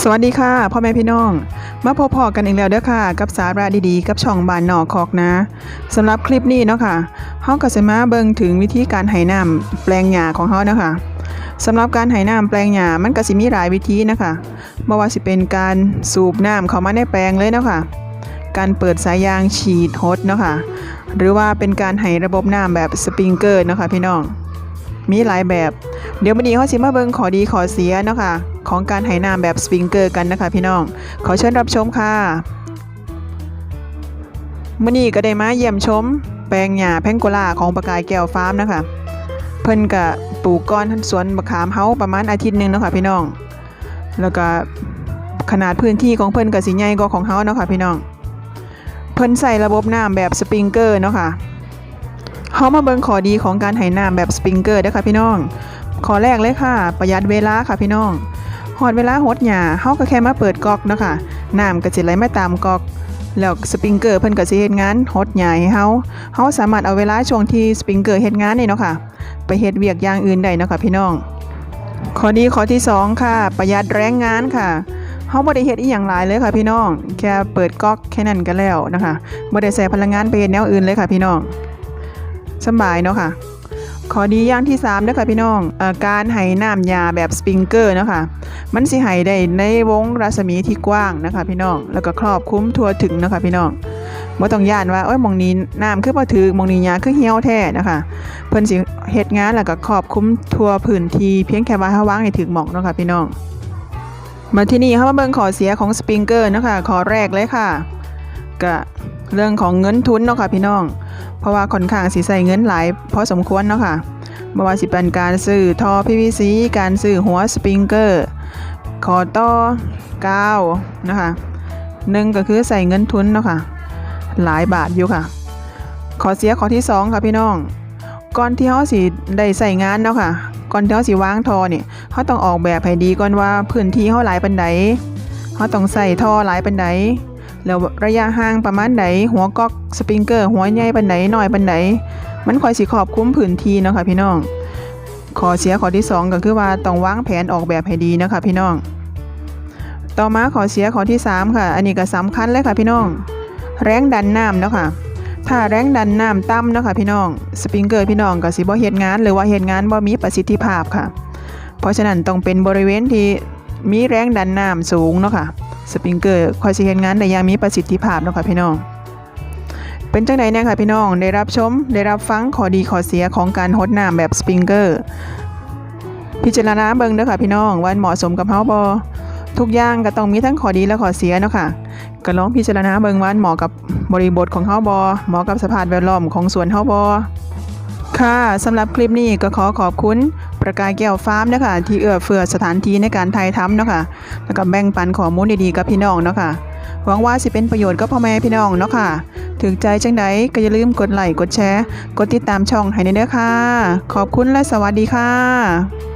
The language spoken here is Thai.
สวัสดีค่ะพ่อแม่พี่น้อง มาพบพอกันอีกแล้วเด้อค่ะ กับสาระดีๆ กับช่องบานนอกคอกนะสำหรับคลิปนี้เนาะค่ะเฮาก็จะมาเบิ่งถึงวิธีการไหน้ำแปลงหญ้าของเฮานะคะสำหรับการไหน้ำแปลงหญ้ามันก็สิมีหลายวิธีนะคะบ่ว่าสิเป็นการสูบน้ำเข้ามาในแปลงเลยเนาะค่ะการเปิดสายยางฉีดฮดเนาะค่ะหรือว่าเป็นการไหระบบน้ำแบบสปริงเกอร์เนาะค่ะพี่น้อง มีหลายแบบ เดี๋ยววันนี้เขาสิมาเบิงขอดีขอเสียเนาะค่ะของการไหน้ำแบบสปริงเกอร์กันนะคะพี่น้อง ขอเชิญรับชมค่ะมื่อนี้ก็ได้มาเยี่ยมชม แปลงหญ้าแพงโกลาของประกายแก้วฟาร์มนะคะ เพิ่นก็ปลูกก้อนสวนมะขามเฮาประมาณอาทิตย์หนึ่งเนาะค่ะพี่น้อง แล้วก็ขนาดพื้นที่ของเพิ่นก็สิใหญ่กว่าของเฮาเนาะค่ะพี่น้อง เพิ่นใส่ระบบน้ำแบบสปริงเกอร์เนาะค่ะ เฮามาเบิ่งขอดีของการไหน้ำแบบสปริงเกอร์เด้อค่ะพี่น้องข้อแรกเลยค่ะ ประหยัดเวลาค่ะพี่น้องหอดเวลาหดหญ้าเฮาก็แค่มาเปิดก๊อกเนาะค่ะน้ำก็สิไหลมาตามก๊อกแล้วสปริงเกอร์เพิ่นก็สิเฮ็ดงานหดใหญ้าให้เฮาเฮาสามารถเอาเวลาช่วงที่สปริงเกอร์เฮ็ดงานนี่เนาะค่ะ ไปเฮ็ดเวียกอย่างอื่นได้เนาะค่ะพี่น้อง ข้อดีข้อที่สองค่ะ ประหยัดแรงงานค่ะเฮาบ่ได้เฮ็ดอีหยังหลายเลยค่ะพี่น้อง แค่เปิดก๊อกแค่นั้นก็แล้วนะคะบ่ได้ใช้พลังงานไปเฮ็ดแนวอื่นเลยค่ะพี่น้อง สบายเนาะค่ะข้อดีอย่างที่3เด้อค่ะพี่น้องอการไหน้ำยาแบบสปริงเกอร์เนาะค่ะมันสิไหได้ในวงรัศมีที่กว้างนะคะพี่น้อง แล้วก็ครอบคลุมทั่วถึงนะคะพี่น้องบ่ต้องย่านว่าโอ้ยมองนี้น้ำคือบ่ถึกหมองนี้ยาคือเหี่ยวแท้นะคะเพิ่นสิเฮ็ดงานแล้วก็ครอบคลุมทั่วพื้นที่เพียงแค่ว่าเฮาว่างให้ถึกหมองเนาะค่ะพี่น้อง มาที่นี่เฮามาเบิ่งข้อเสียของสปริงเกอร์เนาะค่ะข้อแรกเลยค่ะก็ เรื่องของเงินทุนเนาะค่ะพี่น้อง เพราะว่าค่อนข้างสิใส่เงินหลายพอสมควรเนาะค่ะไม่ว่าสิเป็นการซื้อท่อ PVC การซื้อหัวสปริงเกอร์ขอต่อกาวนะคะหนึ่งก็คือใส่เงินทุนเนาะค่ะหลายบาทอยู่ค่ะ ขอเสียขอที่สองค่ะพี่น้อง ก่อนที่เขาสิได้ใส่งานเนาะค่ะ ก่อนที่เขาสิวางทอเนี่ยเขาต้องออกแบบให้ดีก่อนว่าพื้นที่เขาหลายปันใดเขาต้องใส่ทอหลายปันใด แล้วระยะห่างประมาณใดหัวก๊อกสปริงเกอร์ หัวใหญ่ปานใดน้อยปานใดมันคอยสิครอบคลุมพื้นทีเนาะค่ะพี่น้องขอเสียข้อที่สองก็คือว่าต้องวางแผนออกแบบให้ดีนะคะพี่น้อง ต่อมาขอเสียข้อที่สามค่ะ อันนี้ก็สำคัญเลยค่ะพี่น้อง แรงดันน้ำเนาะค่ะถ้าแรงดันน้ำต่ำเนาะค่ะพี่น้อง สปริงเกอร์พี่น้องก็สิบ่เฮ็ดงาน หรือว่าเฮ็ดงานบ่มีประสิทธิภาพค่ะ เพราะฉะนั้นต้องเป็นบริเวณที่มีแรงดันน้ำสูงเนาะค่ะ สปริงเกอร์คอยสิเฮ็ดงานได้อย่างมีประสิทธิภาพเนาะค่ะพี่น้อง เป็นจังไดเนี่ยค่ะพี่น้องได้รับชมได้รับฟังข้อดีข้อเสียของการฮดน้ำแบบสปริงเกอร์พิจารณาเบิ่งเด้อค่ะพี่น้องว่าเหมาะสมกับเฮาบ่ทุกอย่างก็ต้องมีทั้งข้อดีและข้อเสียเนาะค่ะก็ลองพิจารณาเบิ่งว่าเหมาะกับบริบทของเฮาบ่เหมาะกับสภาพแวดล้อมของสวนเฮาบ่ค่ะสำหรับคลิปนี้ก็ขอขอบคุณ ประกายแก้วฟาร์มนะคะที่เอื้อเฟื้อสถานที่ในการถ่ายทำเนาะค่ะแล้วก็แบ่งปันข้อมูลดีๆกับพี่น้องเนาะค่ะหวังว่าสิเป็นประโยชน์กับพ่อแม่พี่น้องเนาะค่ะถึงใจจังใดก็อย่าลืมกดไลค์กดแชร์ กดติดตามช่องให้ในเด้อค่ะ ขอบคุณและสวัสดีค่ะ